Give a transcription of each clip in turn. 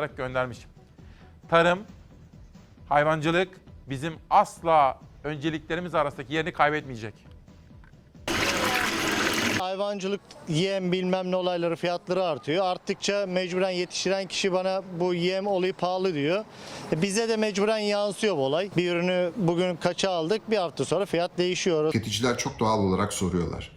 olarak göndermiş. Tarım, hayvancılık bizim asla önceliklerimiz arasındaki yerini kaybetmeyecek. Hayvancılık, yem bilmem ne olayları fiyatları artıyor. Arttıkça mecburen yetiştiren kişi bana bu yem olayı pahalı diyor. E bize de mecburen yansıyor bu olay. Bir ürünü bugün kaça aldık bir hafta sonra fiyat değişiyor. Tüketiciler çok doğal olarak soruyorlar.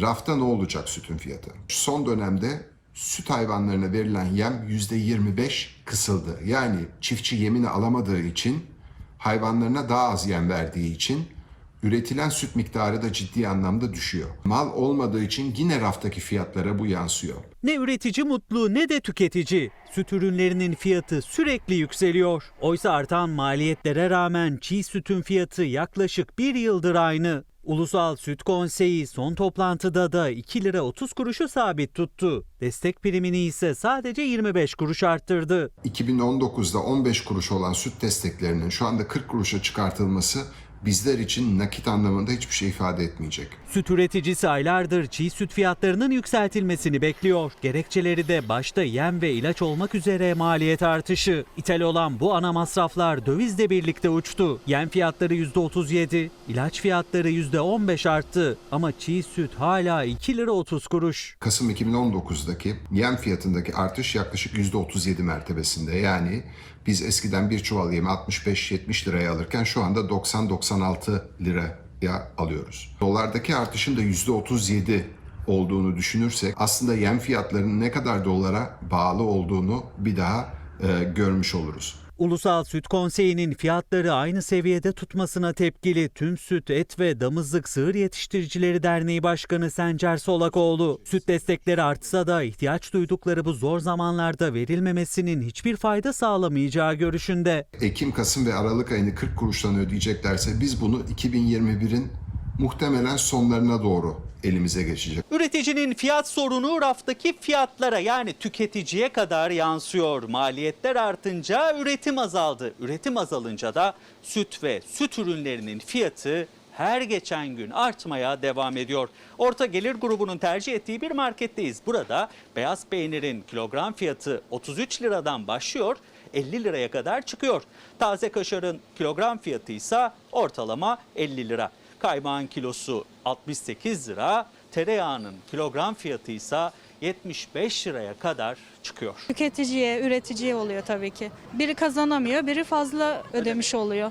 Rafta ne olacak sütün fiyatı? Son dönemde süt hayvanlarına verilen yem %25 kısıldı. Yani çiftçi yemini alamadığı için, hayvanlarına daha az yem verdiği için üretilen süt miktarı da ciddi anlamda düşüyor. Mal olmadığı için yine raftaki fiyatlara bu yansıyor. Ne üretici mutlu ne de tüketici. Süt ürünlerinin fiyatı sürekli yükseliyor. Oysa artan maliyetlere rağmen çiğ sütün fiyatı yaklaşık bir yıldır aynı. Ulusal Süt Konseyi son toplantıda da 2 lira 30 kuruşu sabit tuttu. Destek primini ise sadece 25 kuruş arttırdı. 2019'da 15 kuruş olan süt desteklerinin şu anda 40 kuruşa çıkartılması bizler için nakit anlamında hiçbir şey ifade etmeyecek. Süt üreticisi aylardır çiğ süt fiyatlarının yükseltilmesini bekliyor. Gerekçeleri de başta yem ve ilaç olmak üzere maliyet artışı. İthal olan bu ana masraflar dövizle birlikte uçtu. Yem fiyatları %37, ilaç fiyatları %15 arttı. Ama çiğ süt hala 2 lira 30 kuruş. Kasım 2019'daki yem fiyatındaki artış yaklaşık %37 mertebesinde. Yani biz eskiden bir çuval yemi 65-70 liraya alırken şu anda 90-96 liraya alıyoruz. Dolardaki artışın da %37 olduğunu düşünürsek aslında yem fiyatlarının ne kadar dolara bağlı olduğunu bir daha e, görmüş oluruz. Ulusal Süt Konseyi'nin fiyatları aynı seviyede tutmasına tepkili Tüm Süt, Et ve Damızlık Sığır Yetiştiricileri Derneği Başkanı Sencer Solakoğlu, süt destekleri artsa da ihtiyaç duydukları bu zor zamanlarda verilmemesinin hiçbir fayda sağlamayacağı görüşünde. Ekim, Kasım ve Aralık ayını 40 kuruştan ödeyeceklerse biz bunu 2021'in muhtemelen sonlarına doğru elimize geçecek. Üreticinin fiyat sorunu raftaki fiyatlara yani tüketiciye kadar yansıyor. Maliyetler artınca üretim azaldı. Üretim azalınca da süt ve süt ürünlerinin fiyatı her geçen gün artmaya devam ediyor. Orta gelir grubunun tercih ettiği bir marketteyiz. Burada beyaz peynirin kilogram fiyatı 33 liradan başlıyor 50 liraya kadar çıkıyor. Taze kaşarın kilogram fiyatı ise ortalama 50 lira. Kaymağın kilosu 68 lira, tereyağının kilogram fiyatı ise 75 liraya kadar çıkıyor. Tüketiciye, üreticiye oluyor tabii ki. Biri kazanamıyor, biri fazla ödemiş oluyor.